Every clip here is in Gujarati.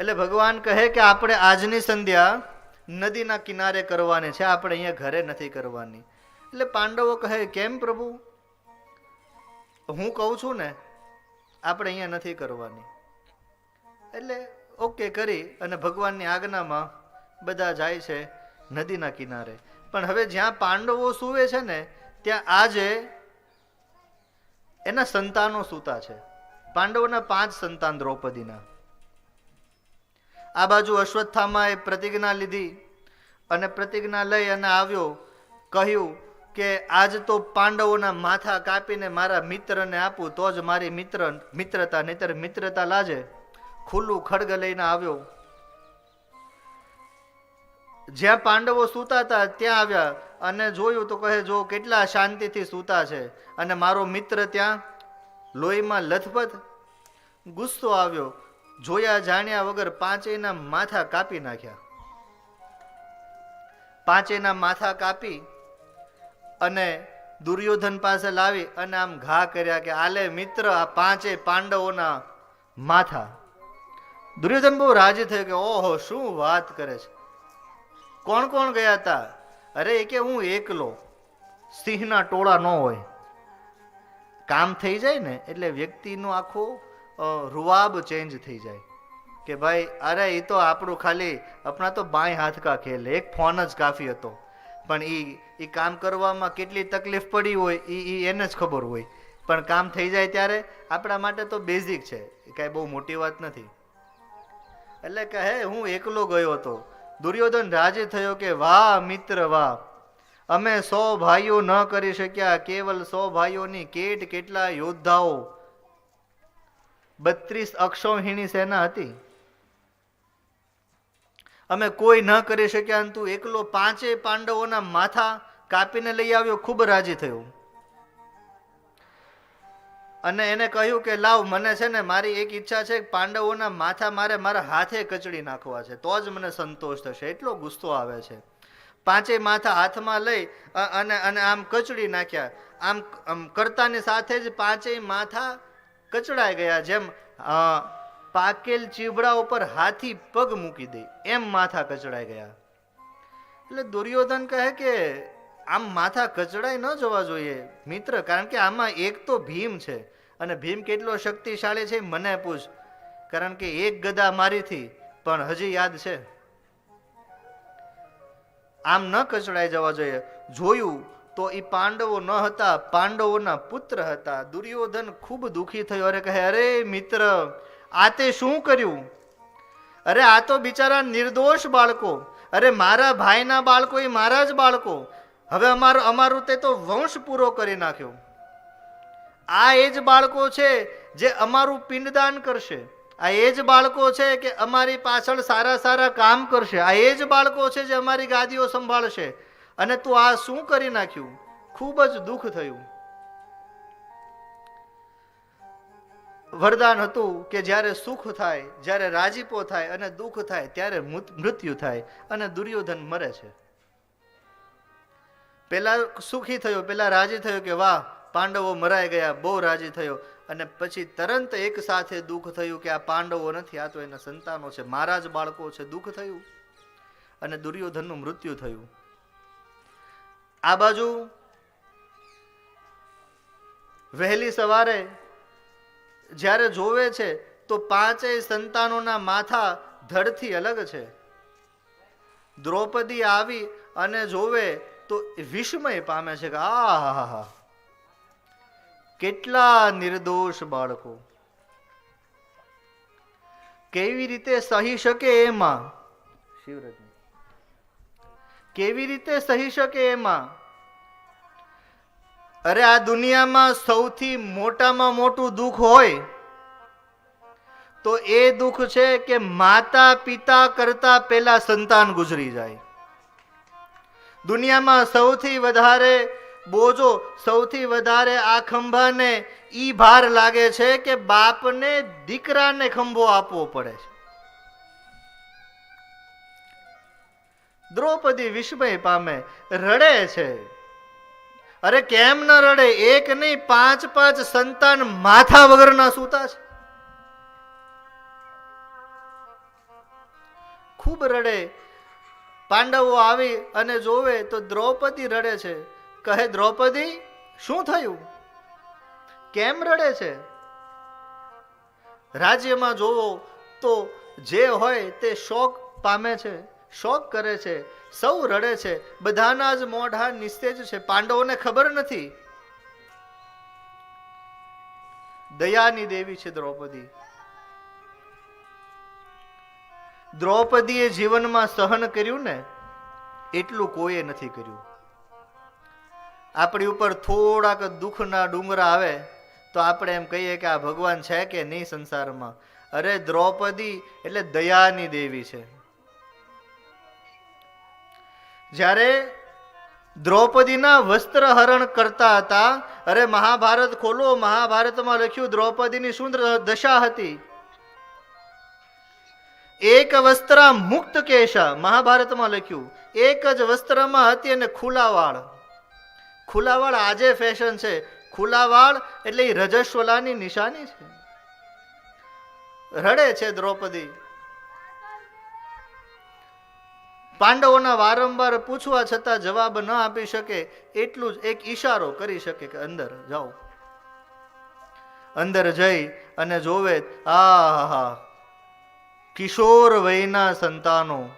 એટલે ભગવાન કહે કે આપણે આજની સંધ્યા નદીના કિનારે કરવાની છે, આપણે અહીંયા ઘરે નથી કરવાની. એટલે પાંડવો કહે, કેમ પ્રભુ? હું કહું છું ને, આપણે અહીંયા નથી કરવાની. એટલે ઓકે કરી અને ભગવાનની આજ્ઞામાં બધા જાય છે નદીના કિનારે. પણ હવે જ્યાં પાંડવો સૂવે છે ને, ત્યાં આજે એના સંતાનો સૂતા છે. પાંડવોના પાંચ સંતાન દ્રૌપદીના. આ બાજુ અશ્વત્થામાએ પ્રતિજ્ઞા લીધી અને પ્રતિજ્ઞા લઈ અને આવ્યો, કહ્યું કે આજ તો પાંડવોના માથા કાપીને મારા મિત્રને આપું, તો જ મારી મિત્ર, મિત્રતા, નહીતર મિત્રતા લાજે. ખુલ્લું ખડગ લઈને આવ્યો. જ્યાં પાંડવો સૂતા હતા, ત્યાં આવ્યા અને જોયું તો કહે, જો કેટલા શાંતિથી સૂતા છે અને મારો મિત્ર ત્યાં લોહીમાં લથપથ ગુસ્સો આવ્યો. જોયા જાણ્યા વગર પાંચેયના માથા કાપી નાખ્યા. પાંચેયના માથા કાપી અને દુર્યોધન પાસે લાવી અને આમ ઘા કર્યા કે, આલે મિત્ર, આ પાંચે પાંડવોના માથા. દુર્યોધન બહુ રાજી થયો કે, ઓહો, શું વાત કરે છે? કોણ કોણ ગયા હતા અરે, એ કે હું એકલો. સિંહના ટોળા ન હોય. કામ થઈ જાય ને, એટલે વ્યક્તિનો આખો રૂવાબ ચેન્જ થઈ જાય. કે ભાઈ, અરે એ તો આપણું ખાલી, આપણા તો બાય હાથ કા ખેલ એક ફોન જ કાફી હતો. પણ એ એ કામ કરવામાં કેટલી તકલીફ પડી હોય એ એ એને જ ખબર હોય. પણ કામ થઈ જાય ત્યારે આપણા માટે તો બેઝિક છે. એ કાંઈ બહુ મોટી વાત નથી. એટલે કહે હું એકલો ગયો હતો. દુર્યોધન રાજી થયો કે, વાહ, મિત્ર, વાહ. અમે સો ભાઈઓ ન કરી શક્યા. કેવલ સો ભાઈઓની કેટ કેટલા યોદ્ધાઓ બત્રીસ અક્ષૌહિણી સેના હતી. અમે કોઈ ન કરી શક્યા, તું એકલો પાંચે પાંડવોના માથા કાપીને લઈ આવ્યો, ખૂબ રાજી થયો. અને એને કહ્યું કે, લાવ, મને છે ને, મારી એક ઈચ્છા છે, પાંડવોના માથા મારે મારા હાથે કચડી નાખવા છે. તો જ મને સંતોષ થશે. એટલો ગુસ્સો આવે છે. પાંચેય માથા હાથમાં લઈ અને અને આમ કચડી નાખ્યા. આમ આમ કરતાની સાથે જ પાંચેય માથા કચડાઈ ગયા જેમ પાકેલ ચીબડા ઉપર હાથી પગ મૂકી દે. એમ માથા કચડાઈ ગયા. એટલે દુર્યોધન કહે કે, આમ માથા કચડાઈ ન જવા જોઈએ, મિત્ર, કારણ કે આમાં એક તો ભીમ છે અને ભીમ કેટલો શક્તિશાળી છે મને પૂછ, કારણ કે એક ગદા મારીથી પણ હજી યાદ છે. આમ ન કચડાઈ જવા જોઈએ. જોયું તો એ પાંડવો ન હતા, પાંડવોના પુત્ર હતા. દુર્યોધન ખૂબ દુઃખી થયો. અરે કહે, અરે મિત્ર, આ તે શું કર્યું? અરે આ તો બિચારા નિર્દોષ બાળકો. અરે મારા ભાઈના બાળકો એ મારા જ બાળકો. હવે અમારું અમારું તે તો વંશ પૂરો કરી નાખ્યો. આ એ જ બાળકો છે જે અમારું પિંડદાન કરશે. આ એ જ બાળકો છે કે અમારી પાછળ સારા સારા કામ કરશે. આ એ જ બાળકો છે જે અમારી ગાદીઓ સંભાળશે. અને તું આ શું કરી નાખ્યું? ખૂબ જ દુઃખ થયું. વરદાન હતું કે જ્યારે સુખ થાય, જ્યારે રાજીપો થાય અને દુઃખ થાય, ત્યારે મૃત- મૃત્યુ થાય અને દુર્યોધન મરે છે. પેલા સુખી થયો પેલા રાજી થયો કે વાહ, પાંડવો મરાઈ ગયા, બહુ રાજી થયો. અને પછી તરંત એક સાથે દુઃખ થયું કે આ પાંડવો નથી, આ તો એના સંતાનો છે, મારા જ બાળકો છે, દુઃખ થયું. અને દુર્યોધનનું મૃત્યુ થયું. આ બાજુ વહેલી સવારે જ્યારે જોવે છે, તો પાંચેય સંતાનોના માથા ધડથી અલગ છે. દ્રૌપદી આવી અને જોવે, તો વિસ્મય પામે છે કે આ કેટલા નિર્દોષ બાળકો! કેવી રીતે સહી શકે એમાં? શિવરજની કેવી રીતે સહી શકે એમાં? અરે, આ દુનિયામાં સૌથી મોટામાં મોટું દુઃખ હોય તો એ દુઃખ છે કે માતા પિતા કરતા પહેલા સંતાન ગુજરી જાય. દુનિયામાં સૌથી વધારે, બોજો, સૌથી વધારે આ ખંભાને ઈ ભાર લાગે છે કે બાપને દીકરાને ખંભો આપવો પડે છે. દ્રૌપદી વિસ્મય પામે, રડે છે. અરે કેમ ન રડે? એક નહીં, પાંચ પાંચ સંતાન માથા વગરના સૂતા છે. ખૂબ રડે. પાંડવો આવી અને જોવે તો દ્રૌપદી રડે છે. કહે, દ્રૌપદી, શું થયું? કેમ રડે છે? રાજ્યમાં જોવો તો જે હોય તે શોક પામે છે. શોક કરે છે, સૌ રડે છે, બધાના જ મોઢા નિસ્તેજ છે. પાંડવોને ખબર નથી. દયાની દેવી છે દ્રૌપદી. દ્રૌપદીએ જીવનમાં સહન કર્યું ને, એટલું કોઈએ નથી કર્યું. આપણી ઉપર થોડાક દુઃખના ડુંગરા આવે, તો આપણે એમ કહીએ કે આ ભગવાન છે કે નહીં સંસારમાં? અરે દ્રૌપદી એટલે દયાની દેવી છે. જ્યારે દ્રૌપદીના વસ્ત્ર હરણ કરતા હતા, અરે મહાભારત ખોલો, મહાભારતમાં લખ્યું દ્રૌપદીની શું દશા હતી? એક વસ્ત્ર મુક્ત કેશા, મહાભારતમાં લખ્યું, એક જ વસ્ત્રમાં હતી અને ખુલાવાળ. ખુલાવાળ આજે ફેશન છે. ખુલ્લા વાળ એટલે રજસ્વલાની નિશાની છે. રડે છે દ્રૌપદી. પાંડવોના વારંવાર પૂછવા છતાં જવાબ ન આપી શકે, એટલું જ એક ઈશારો કરી શકે કે અંદર જાઓ. અંદર જઈ અને જોવે આ હા કિશોર વયના સંતાનો.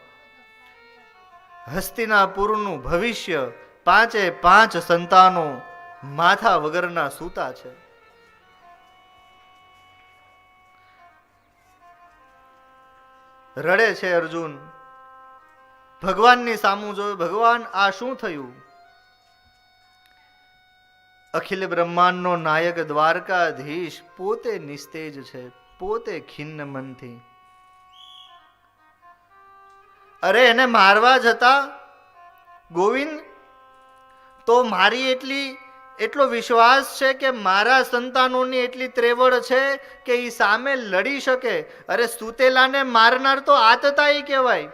હસ્તિનાપુરનું ભવિષ્ય પાંચે પાંચ સંતાનો માથા વગરના સૂતા છે. રડે છે અર્જુન. ભગવાનની સામું જોયું. ભગવાન, આ શું થયું? અખિલ બ્રહ્માંડનો નાયક દ્વારકાધીશ પોતે નિસ્તેજ છે, પોતે ખિન્ન મનથી. અરે, એને મારવા જતા ગોવિંદ, તો મારી એટલી, એટલો વિશ્વાસ છે કે મારા સંતાનોની એટલી ત્રેવડ છે કે એ સામે લડી શકે? અરે, સુતેલાને મારનાર તો આતતાઈ કહેવાય.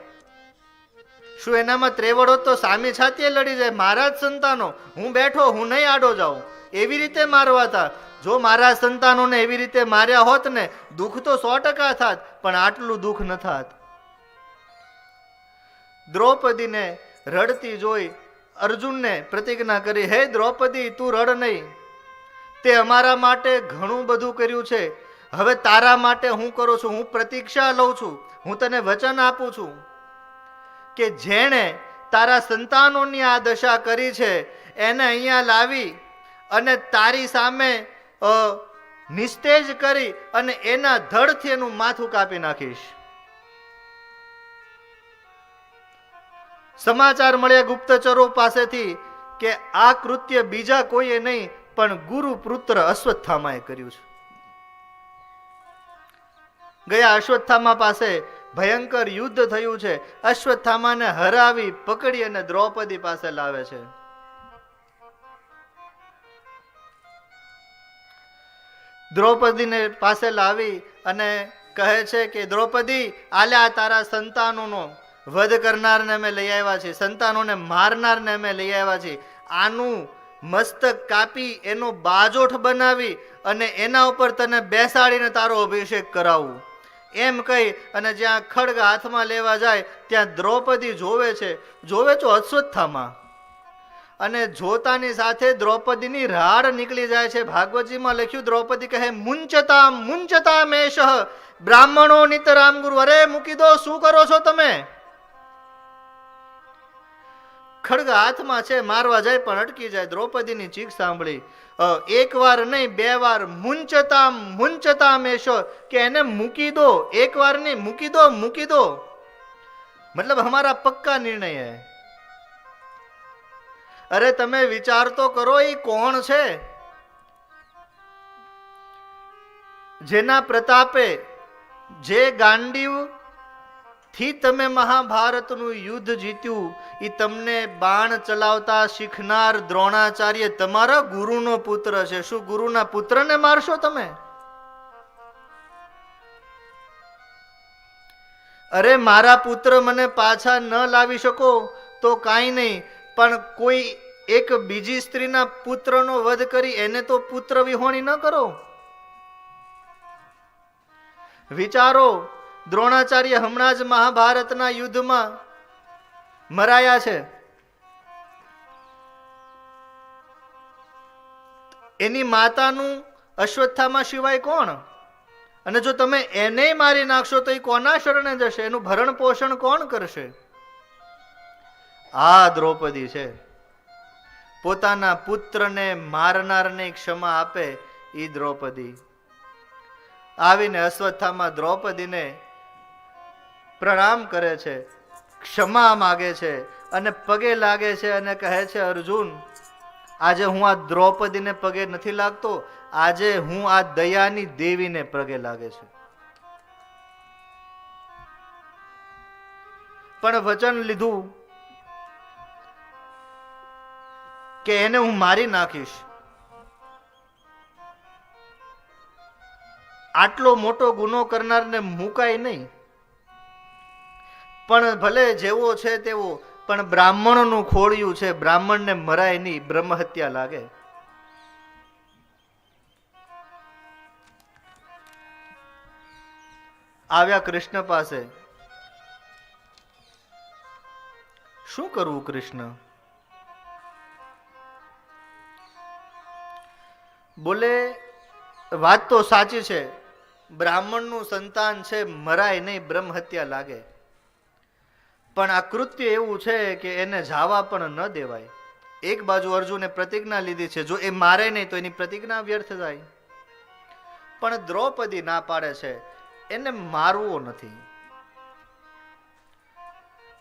શું એનામાં ત્રેવડ તો સામી છાતીએ લડી જાય? મારા જ સંતાનો, હું બેઠો, હું નહીં આડો જાઉં. એવી રીતે મારવા હતા જો મારા સંતાનોને એવી રીતે માર્યા હોત ને, દુઃખ તો સો ટકા થાત, પણ આટલું દુઃખ ન થાત. દ્રૌપદીને રડતી જોઈ અર્જુનને પ્રતિજ્ઞા કરી, હે દ્રૌપદી, તું રડ નહીં. તે અમારા માટે ઘણું બધું કર્યું છે. હવે તારા માટે હું કરું છું. હું પ્રતીક્ષા લઉં છું. હું તને વચન આપું છું. કે જેણે તારા સંતાનોની આ દશા કરી છે, એને અહીંયા લાવી અને તારી સામે નિસ્તેજ કરી અને એના ધડથી એનું માથું કાપી નાખીશ. સમાચાર મળ્યા ગુપ્તચરો પાસેથી કે આ કૃત્ય બીજા કોઈએ નહીં, પણ ગુરુ પુત્ર અશ્વત્થામાએ કર્યું છે. ગયા અશ્વત્થામા પાસે ભયંકર યુદ્ધ થયું છે. અશ્વત્થામાને હરાવી, પકડી અને દ્રૌપદી પાસે લાવે છે. દ્રૌપદીને પાસે લાવી અને કહે છે કે, દ્રૌપદી આલ્યા તારા સંતાનોનો વધ કરનારને અમે લઈ આવ્યા છીએ. સંતાનોને મારનારને અમે લઈ આવ્યા છીએ. આનું મસ્તક કાપી, એનો બાજોઠ બનાવી અને એના ઉપર તને બેસાડીને તારો અભિષેક કરાવું. એમ કહી અને જ્યાં ખડગ હાથમાં લેવા જાય, ત્યાં દ્રૌપદી જોવે છે. જોવે છો અશ્વત્થામાં. અને જોતાની સાથે દ્રૌપદીની રાડ નીકળી જાય છે. ભાગવતજીમાં લખ્યું, દ્રૌપદી કહે મુંચતા મુંચતા મેષ બ્રાહ્મણો નિતરામ ગુરુ અરે, મૂકી દો, શું કરો છો તમે? ખડગ હાથમાં છે, મારવા જાય પણ અટકી જાય. દ્રૌપદીની ચીખ સાંભળી. એક વાર નહીં, બે વાર મુંચતા મુંચતા મેશો કે એને મૂકી દો એક વાર નહીં, મૂકી દો મૂકી દો. મતલબ હમારા પક્કા નિર્ણય હે અરે તમે વિચાર તો કરો એ કોણ છે? જેના પ્રતાપે જે ગાંડીવ થી તમે મહાભારતનું યુદ્ધ જીત્યું એ તમને બાણ ચલાવતા શીખનાર દ્રોણાચાર્ય તમારા ગુરુનો પુત્ર છે. શું ગુરુના પુત્રને મારશો તમે? અરે મારા પુત્ર મને પાછા ન લાવી શકો તો કાંઈ નહીં, પણ કોઈ એક બીજી સ્ત્રીના પુત્રનો વધ કરી એને તો પુત્ર વિહોણી ન કરો. વિચારો દ્રોણાચાર્ય હમણાં જ મહાભારતના યુદ્ધમાં મરાયા છે. એની માતાનું અશ્વત્થામાં સિવાય કોણ? અને જો તમે એને મારી નાખશો તો એ કોના શરણે જશે? એનું ભરણ પોષણ કોણ કરશે? આ દ્રૌપદી છે. પોતાના પુત્રને મારનારને ક્ષમા આપે એ દ્રૌપદી. આવીને અશ્વત્થામાં દ્રૌપદીને પ્રણામ કરે છે, ક્ષમા માગે છે અને પગે લાગે છે અને કહે છે, અર્જુન, આજે હું આ દ્રૌપદીને પગે નથી લાગતો, આજે હું આ દયાની દેવીને પગે લાગે છે. પણ વચન લીધું કે એને હું મારી નાખીશ. આટલો મોટો ગુનો કરનારને મુકાય નહીં. પણ ભલે જેવો છે તેવો, પણ બ્રાહ્મણનું ખોળિયું છે, બ્રાહ્મણને મરાય નહીં, બ્રહ્મ હત્યા લાગે. આવ્યા કૃષ્ણ પાસે. શું કરવું કૃષ્ણ? બોલે, વાત તો સાચી છે. બ્રાહ્મણનું સંતાન છે, મરાય નહીં, બ્રહ્મ હત્યા લાગે. પણ આ કૃત્ય એવું છે કે એને જાવા પણ ન દેવાય. એક બાજુ અર્જુને પ્રતિજ્ઞા લીધી છે, જો એ મારે નહીં તો એની પ્રતિજ્ઞા વ્યર્થ જાય. પણ દ્રૌપદી ના પાડે છે, એને મારવો નથી.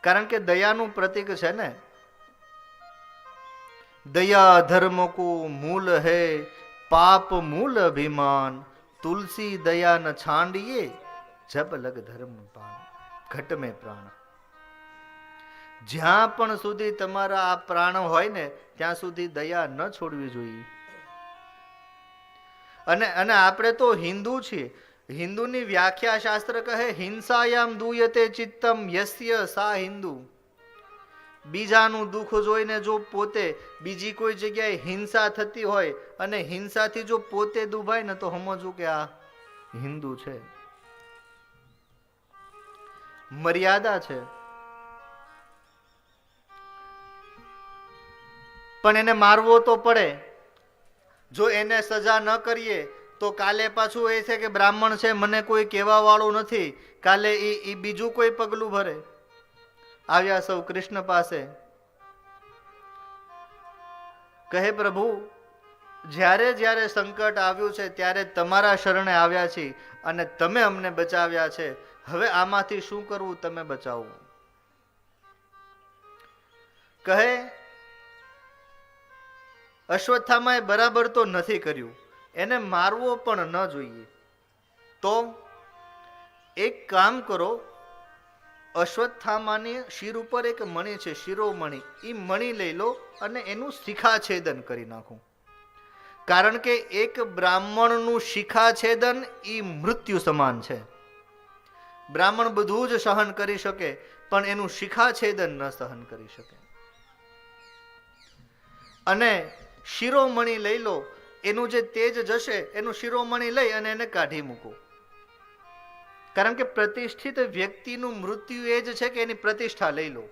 કારણ કે દયાનું પ્રતીક છે ને, દયા ધર્મ કો મૂલ હે, પાપ મૂલ અભિમાન, તુલસી દયા ન છાંડીએ, જબ લગ ધર્મ પાન, ઘટ મેં પ્રાણ. જ્યાં પણ સુધી તમારા આ પ્રાણ હોય ને, ત્યાં સુધી દયા ન છોડવી જોઈએ. અને અને આપણે તો હિન્દુ છીએ. હિન્દુની વ્યાખ્યા શાસ્ત્ર કહે, હિંસાયામ દુયતે ચિત્તમ યસ્ય સા હિન્દુ. બીજાનું દુઃખ જોઈને જો પોતે બીજી કોઈ જગ્યાએ હિંસા થતી હોય અને હિંસાથી જો પોતે દુભાય ને, તો સમજવું કે આ હિન્દુ છે. મર્યાદા છે. પણ એને મારવો તો પડે. જો એને સજા ન કરીએ, તો કાલે પાછું એ છે કે બ્રાહ્મણ છે, મને કોઈ કહેવાવાળું નથી. કાલે એ એ બીજું કોઈ પગલું ભરે. આવ્યા સૌ કૃષ્ણ પાસે. કહે પ્રભુ, જ્યારે જ્યારે સંકટ આવ્યું છે, ત્યારે તમારા શરણે આવ્યા છીએ અને તમે અમને બચાવ્યા છે. હવે આમાંથી શું કરવું, તમે બચાવો. કહે અશ્વત્થામાએ બરાબર તો નથી કર્યું. એને મારવો પણ ન જોઈએ. તો એક કામ કરો, અશ્વત્થામાની શિર ઉપર એક મણી છે, શિરોમણી એ મણી લઈ લો અને એનું શિખાછેદન કરી નાખો. કારણ કે એક બ્રાહ્મણનું શિખાછેદન એ મૃત્યુ સમાન છે. બ્રાહ્મણ બધું જ સહન કરી શકે, પણ એનું શિખાછેદન ન સહન કરી શકે. અને શિરોમણી લઈ લો, એનું જે તેજ જશે, એનું શિરોમણી લઈ અને એને કાઢી મૂકો. કારણ કે પ્રતિષ્ઠિત વ્યક્તિનું મૃત્યુ એ જ છે કે એની પ્રતિષ્ઠા લઈ લો.